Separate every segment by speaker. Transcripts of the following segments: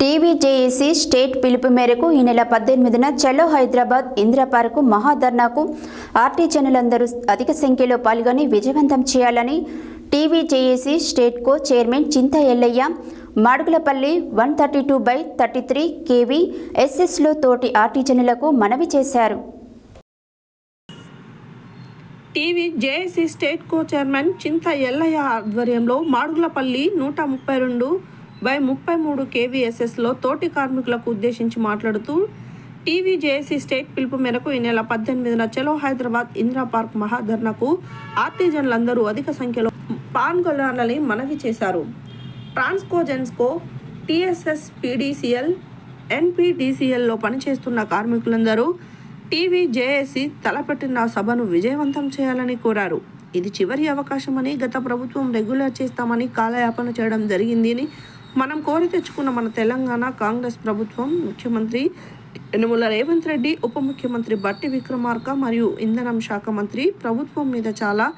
Speaker 1: టీవీజేఏసీ state పిలుపు మేరకు ఈ నెల పద్దెనిమిదిన చలో హైదరాబాద్ ఇందిరా పార్కు మహాధర్నాకు ఆర్టీజనులందరూ అధిక సంఖ్యలో పాల్గొని విజయవంతం చేయాలని టీవీజేఏసీ state co chairman Chinta Ellaiah Madugulapalli one thirty two by thirty three KV ఎస్ఎస్లో తోటి ఆర్టీజనులకు మనవి చేశారు.
Speaker 2: TV JAC state co chairman Chinta Ellaiah ఆధ్వర్యంలో మాడుగులపల్లి నూట ముప్పై రెండు బై ముప్పై మూడు కేవీఎస్ఎస్లో తోటి కార్మికులకు ఉద్దేశించి మాట్లాడుతూ టీవీ జేఏసీ స్టేట్ పిలుపు మేరకు ఈ నెల పద్దెనిమిదిన చలో హైదరాబాద్ ఇందిరా పార్క్ మహాధర్నకు ఆర్టిజన్లందరూ అధిక సంఖ్యలో పాల్గొనాలని మనవి చేశారు. ట్రాన్స్కోజెన్స్కో టీఎస్ఎస్ పీడీసీఎల్ ఎన్పీడీసీఎల్లో పనిచేస్తున్న కార్మికులందరూ టీవీ జేఏసీ తలపెట్టిన సభను విజయవంతం చేయాలని కోరారు. ఇది చివరి అవకాశమని గత ప్రభుత్వం రెగ్యులర్ చేస్తామని కాలయాపన చేయడం జరిగిందని మనం కోరి తెచ్చుకున్న మన తెలంగాణ కాంగ్రెస్ ప్రభుత్వం ముఖ్యమంత్రి యనుమల రేవంత్ రెడ్డి ఉప ముఖ్యమంత్రి బట్టి విక్రమార్క మరియు ఇంధనం శాఖ మంత్రి ప్రభుత్వం మీద చాలా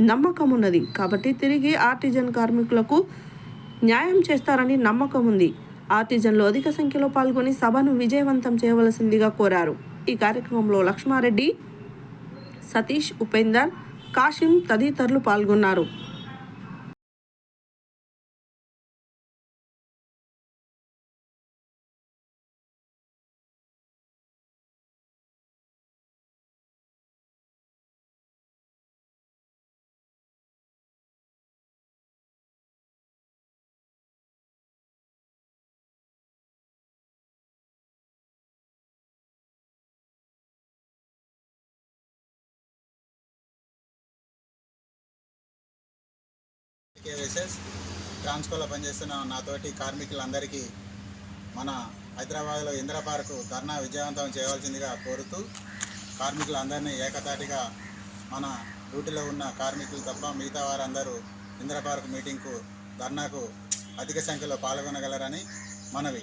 Speaker 2: నమ్మకం ఉన్నది. కాబట్టి తిరిగి ఆర్టిజన్ కార్మికులకు న్యాయం చేస్తారని నమ్మకం ఉంది. ఆర్టిజన్లో అధిక సంఖ్యలో పాల్గొని సభను విజయవంతం చేయవలసిందిగా కోరారు. ఈ కార్యక్రమంలో లక్ష్మారెడ్డి సతీష్ ఉపేందర్ కాశిం తదితరులు పాల్గొన్నారు.
Speaker 3: కేవీఎస్ఎస్ ట్రాన్స్కోలో పనిచేస్తున్న నాతోటి కార్మికులందరికీ మన హైదరాబాద్లో ఇందిరా పార్కు ధర్నా విజయవంతం చేయవలసిందిగా కోరుతూ కార్మికులందరినీ ఏకతాటిగా మన డ్యూటీలో ఉన్న కార్మికులు తప్ప మిగతా వారందరూ ఇందిరా పార్క్ మీటింగ్కు ధర్నాకు అధిక సంఖ్యలో పాల్గొనగలరని మనవి.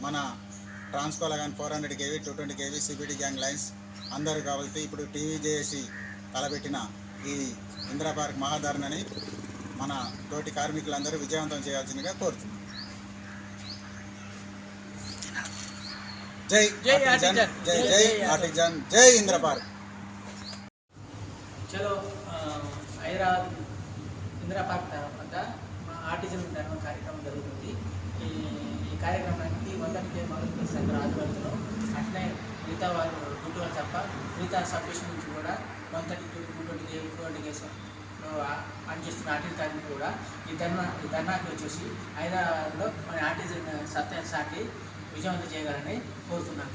Speaker 3: మన ట్రాన్స్కోలో కానీ four hundred KV two twenty KV CBD gang lines అందరూ కాబట్టి ఇప్పుడు టీవీ చేసి తలపెట్టిన ఈ ఇందిరా పార్క్ మహాధరణని మన తోటి కార్మికులందరూ విజయవంతం చేయాల్సిందిగా కోరుతున్నాం. జై ఆర్టిజన్ జై జై ఆర్టిజన్. జై ఇంద్ర పార్క్
Speaker 4: చలో హైదరాబాద్ ఇందిరా పార్క్ వద్ద మా ఆర్టిజన్ ధర్మ కార్యక్రమం జరుగుతుంది. ఈ ఈ కార్యక్రమానికి మొదటికే మొదటి సంఘ ఆధ్వర్యంలో అట్లే మిగతా వాళ్ళు గుంటూరు తప్ప మిగతా సబ్స్టేషన్ నుంచి కూడా one thirty two two twenty two twenty case పనిచేస్తున్న ఆర్టిజన్ కూడా ఈ ధర్నా ఈ ధర్నాకి వచ్చేసి హైదరాబాద్లో మన ఆర్టిజన్ సత్తా సాటి విజయవంతం చేయగలని కోరుతున్నాను.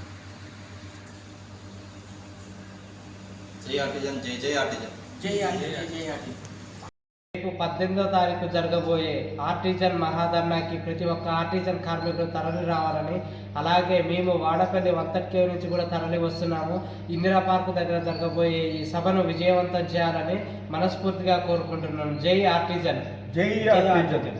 Speaker 5: జై ఆర్టిజన్ జై జై ఆర్టిజన్.
Speaker 4: జై ఆర్టిజన్ జై ఆర్టిజన్.
Speaker 6: రేపు పద్దెనిమిదో తారీఖు జరగబోయే ఆర్టిజన్ మహాధర్నాకి ప్రతి ఒక్క ఆర్టిజన్ కార్మికులు తరలి రావాలని అలాగే మేము వాడపల్లి వంతట్కే నుంచి కూడా తరలి వస్తున్నాము. ఇందిరా పార్కు దగ్గర జరగబోయే ఈ సభను విజయవంతం చేయాలని మనస్ఫూర్తిగా కోరుకుంటున్నాను. జై ఆర్టిజన్.
Speaker 7: జై ఆర్టిజన్.